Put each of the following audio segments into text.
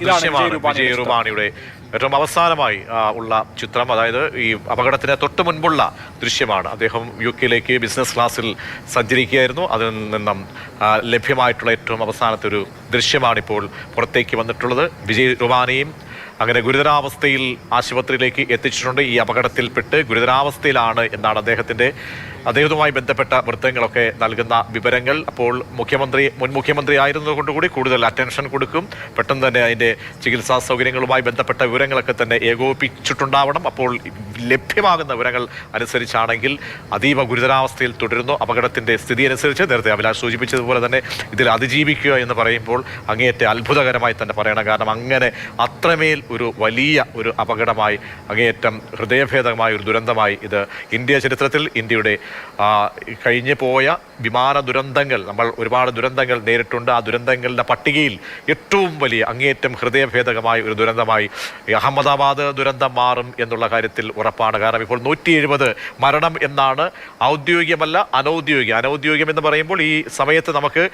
ദൃശ്യമാണ് വിജയ് റുബാണിയുടെ ഏറ്റവും അവസാനമായി ഉള്ള ചിത്രം. അതായത് ഈ അപകടത്തിന് തൊട്ട് മുൻപുള്ള ദൃശ്യമാണ്. അദ്ദേഹം യു കെയിലേക്ക് ബിസിനസ് ക്ലാസ്സിൽ സഞ്ചരിക്കുകയായിരുന്നു. അതിൽ നിന്നും ലഭ്യമായിട്ടുള്ള ഏറ്റവും അവസാനത്തെ ഒരു ദൃശ്യമാണ് ഇപ്പോൾ പുറത്തേക്ക് വന്നിട്ടുള്ളത്. വിജയ് റുബാനിയും അങ്ങനെ ഗുരുതരാവസ്ഥയിൽ ആശുപത്രിയിലേക്ക് എത്തിച്ചിട്ടുണ്ട്. ഈ അപകടത്തിൽപ്പെട്ട് ഗുരുതരാവസ്ഥയിലാണ് എന്നാണ് അദ്ദേഹത്തിന്റെ അദ്ദേഹവുമായി ബന്ധപ്പെട്ട വൃത്തങ്ങളൊക്കെ നൽകുന്ന വിവരങ്ങൾ അപ്പോൾ മുഖ്യമന്ത്രി മുൻ മുഖ്യമന്ത്രി ആയിരുന്നതുകൊണ്ടുകൂടി കൂടുതൽ അറ്റൻഷൻ കൊടുക്കും. പെട്ടെന്ന് തന്നെ അതിന്റെ ചികിത്സാ സൗകര്യങ്ങളുമായി ബന്ധപ്പെട്ട വിവരങ്ങളൊക്കെ തന്നെ ഏകോപിപ്പിച്ചിട്ടുണ്ടാവണം. അപ്പോൾ ലഭ്യമാകുന്ന വിവരങ്ങൾ അനുസരിച്ചാണെങ്കിൽ അതീവ ഗുരുതരാവസ്ഥയിൽ തുടരുന്നു. അപകടത്തിന്റെ സ്ഥിതി അനുസരിച്ച് നേരത്തെ അഭിലാഷ് സൂചിപ്പിച്ചതുപോലെ തന്നെ ഇതിൽ അതിജീവിക്കുക എന്ന് പറയുമ്പോൾ അങ്ങേയറ്റം അത്ഭുതകരമായി തന്നെ പറയണം. കാരണം അങ്ങനെ അത്രമേൽ ഒരു വലിയ ഒരു അപകടമായി അങ്ങേയറ്റം ഹൃദയഭേദമായ ഒരു ദുരന്തമായി ഇത് ഇന്ത്യ ചരിത്രത്തിൽ ഇന്ത്യയുടെ കഴിഞ്ഞു പോയ വിമാന ദുരന്തങ്ങൾ നമ്മൾ ഒരുപാട് ദുരന്തങ്ങൾ നേരിട്ടുണ്ട്. ആ ദുരന്തങ്ങളുടെ പട്ടികയിൽ ഏറ്റവും വലിയ അങ്ങേയറ്റം ഹൃദയഭേദകമായ ഒരു ദുരന്തമായി അഹമ്മദാബാദ് ദുരന്തം മാറും എന്നുള്ള കാര്യത്തിൽ ഉറപ്പാണ്. കാരണം ഇപ്പോൾ നൂറ്റി എഴുപത് മരണം എന്നാണ് ഔദ്യോഗികമല്ല അനൗദ്യോഗിക. അനൗദ്യോഗികം എന്ന് പറയുമ്പോൾ ഈ സമയത്ത് നമുക്ക്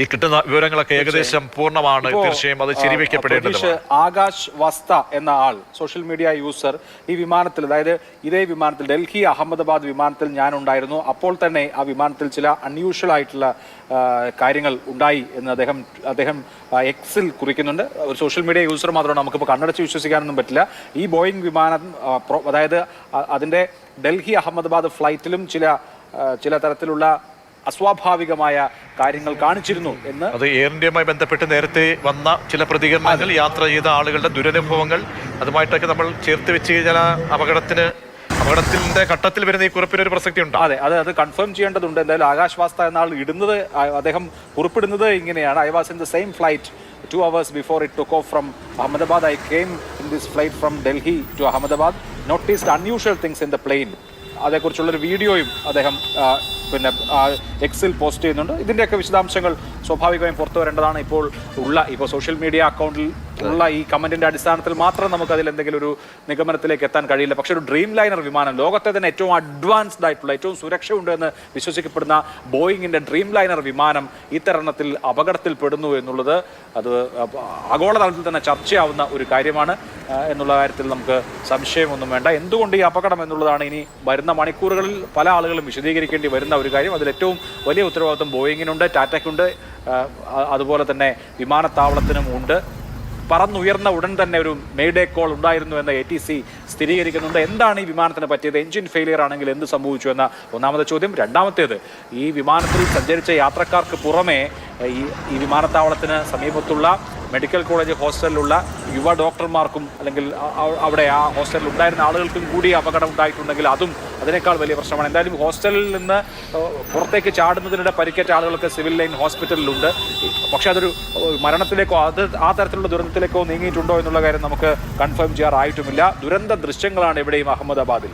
ഈ കിട്ടുന്ന വിവരങ്ങളൊക്കെ ഏകദേശം പൂർണമാണ്. തീർച്ചയായും അത് ശരിവെക്കപ്പെടേണ്ടത് ആകാശ് വസ്ത എന്ന ആൾ സോഷ്യൽ മീഡിയ യൂസർ ഈ വിമാനത്തിൽ അതായത് ഇതേ വിമാനത്തിൽ ഡൽഹി അഹമ്മദാബാദ് വിമാനത്തിൽ ഞാൻ ഉണ്ടായിരുന്നു അപ്പോൾ തന്നെ ആ വിമാനത്തിൽ ചില അൺയൂഷ്വൽ ആയിട്ടുള്ള കാര്യങ്ങൾ ഉണ്ടായി എന്ന് അദ്ദേഹം അദ്ദേഹം എക്സിൽ കുറിക്കുന്നുണ്ട്. ഒരു സോഷ്യൽ മീഡിയ യൂസർ മാത്രമാണ് നമുക്കിപ്പോൾ കണ്ണടച്ച് വിശ്വസിക്കാനൊന്നും പറ്റില്ല. ഈ ബോയിങ് വിമാനം അതായത് അതിന്റെ അതിന്റെ ഡൽഹി അഹമ്മദാബാദ് ഫ്ലൈറ്റിലും ചില ചില തരത്തിലുള്ള അസ്വാഭാവികമായ കാര്യങ്ങൾ കാണിച്ചിരുന്നു എന്ന് അത് എയർ ഇന്ത്യയുമായി ബന്ധപ്പെട്ട് നേരത്തെ വന്ന ചില പ്രതികരണങ്ങൾ യാത്ര ചെയ്ത ആളുകളുടെ ദുരനുഭവങ്ങൾ അതുമായിട്ടൊക്കെ നമ്മൾ ചേർത്ത് വെച്ച് കഴിഞ്ഞാൽ അപകടത്തിന് അപകടത്തിന്റെ ഘട്ടത്തിൽ വരുന്ന ഈ കുറിപ്പിന് ഒരു പ്രസക്തി ഉണ്ട്? അതെ അത് അത് കൺഫേം ചെയ്യേണ്ടതുണ്ട്. എന്തായാലും ആകാശ് വാസ്ത ഇടുന്നത് അദ്ദേഹം കുറിപ്പിടുന്നത് ഇങ്ങനെയാണ്. I was in the same flight two hours before it took off from Ahmedabad I came in this flight from Delhi to Ahmedabad noticed unusual things in the plane അതേക്കുറിച്ചുള്ളൊരു വീഡിയോയും അദ്ദേഹം പിന്നെ എക്സിൽ പോസ്റ്റ് ചെയ്യുന്നുണ്ട്. ഇതിന്റെയൊക്കെ വിശദാംശങ്ങൾ സ്വാഭാവികമായും പുറത്തു വരേണ്ടതാണ് ഇപ്പോൾ ഉള്ള ഇപ്പോൾ സോഷ്യൽ മീഡിയ അക്കൗണ്ടിൽ ഉള്ള ഈ കമന്റിന്റെ അടിസ്ഥാനത്തിൽ മാത്രം നമുക്ക് അതിൽ എന്തെങ്കിലും ഒരു നിഗമനത്തിലേക്ക് എത്താൻ കഴിയില്ല. പക്ഷെ ഒരു ഡ്രീം ലൈനർ വിമാനം ലോകത്തെ തന്നെ ഏറ്റവും അഡ്വാൻസ്ഡ് ആയിട്ടുള്ള ഏറ്റവും സുരക്ഷയുണ്ട് എന്ന് വിശ്വസിക്കപ്പെടുന്ന ബോയിങ്ങിന്റെ ഡ്രീം ലൈനർ വിമാനം ഇത്തരണത്തിൽ അപകടത്തിൽ പെടുന്നു എന്നുള്ളത് അത് ആഗോളതലത്തിൽ തന്നെ ചർച്ചയാവുന്ന ഒരു കാര്യമാണ്. എന്നുള്ള കാര്യത്തിൽ നമുക്ക് സംശയമൊന്നും വേണ്ട. എന്തുകൊണ്ട് ഈ അപകടം എന്നുള്ളതാണ് ഇനി വരുന്ന മണിക്കൂറുകളിൽ പല ആളുകളും വിശദീകരിക്കേണ്ടി വരുന്ന ഒരു കാര്യം. അതിൽ ഏറ്റവും വലിയ ഉത്തരവാദിത്വം ബോയിങ്ങിനുണ്ട് ടാറ്റയ്ക്കുണ്ട് അതുപോലെ തന്നെ വിമാനത്താവളത്തിനും ഉണ്ട്. പറന്നുയർന്ന ഉടൻ തന്നെ ഒരു മെയ്ഡേ കോൾ ഉണ്ടായിരുന്നു എന്ന് എ ടി സി സ്ഥിരീകരിക്കുന്നുണ്ട്. എന്താണ് ഈ വിമാനത്തിന് പറ്റിയത്? എഞ്ചിൻ ഫെയിലിയർ ആണെങ്കിൽ എന്ത് സംഭവിച്ചു എന്ന ഒന്നാമത്തെ ചോദ്യം. രണ്ടാമത്തേത് ഈ വിമാനത്തിൽ സഞ്ചരിച്ച യാത്രക്കാർക്ക് പുറമേ ഈ ഈ വിമാനത്താവളത്തിന് സമീപത്തുള്ള മെഡിക്കൽ കോളേജ് ഹോസ്റ്റലിലുള്ള യുവ ഡോക്ടർമാർക്കും അല്ലെങ്കിൽ അവിടെ ആ ഹോസ്റ്റലിൽ ഉണ്ടായിരുന്ന ആളുകൾക്കും കൂടി അപകടം ഉണ്ടായിട്ടുണ്ടെങ്കിൽ അതും അതിനേക്കാൾ വലിയ പ്രശ്നമാണ്. എന്തായാലും ഹോസ്റ്റലിൽ നിന്ന് പുറത്തേക്ക് ചാടുന്നതിനിടെ പരിക്കേറ്റ ആളുകൾക്ക് സിവിൽ ലൈൻ ഹോസ്പിറ്റലിലുണ്ട്. പക്ഷേ അതൊരു മരണത്തിലേക്കോ അത് ആ തരത്തിലുള്ള ദുരന്തത്തിലേക്കോ നീങ്ങിയിട്ടുണ്ടോ എന്നുള്ള കാര്യം നമുക്ക് കൺഫേം ചെയ്യാറായിട്ടുമില്ല. ദുരന്ത ദൃശ്യങ്ങളാണ് ഇവിടെയും അഹമ്മദാബാദിൽ.